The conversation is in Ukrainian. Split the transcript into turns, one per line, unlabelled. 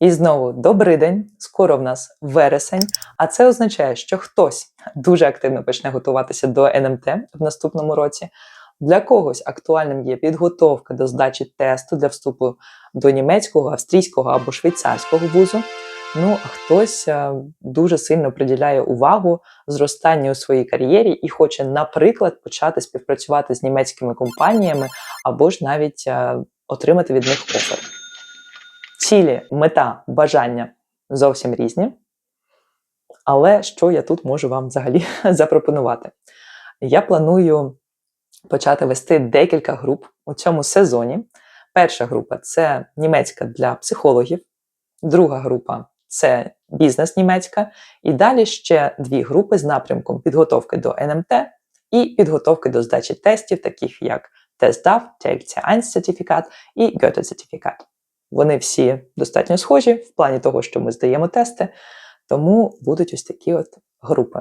І знову добрий день. Скоро в нас вересень, а це означає, що хтось дуже активно почне готуватися до НМТ в наступному році. Для когось актуальним є підготовка до здачі тесту для вступу до німецького, австрійського або швейцарського вузу. Ну, а хтось е, дуже сильно приділяє увагу зростанню у своїй кар'єрі і хоче, наприклад, почати співпрацювати з німецькими компаніями або ж навіть е, отримати від них офер. Цілі, мета, бажання зовсім різні. Але що я тут можу вам взагалі запропонувати? Я планую почати вести декілька груп у цьому сезоні. Перша група це німецька для психологів, друга група це бізнес німецька, і далі ще дві групи з напрямком підготовки до НМТ і підготовки до здачі тестів, таких як TestDAF, TLC1 сертифікат і Goethe сертифікат. Вони всі достатньо схожі в плані того, що ми здаємо тести, тому будуть ось такі от групи.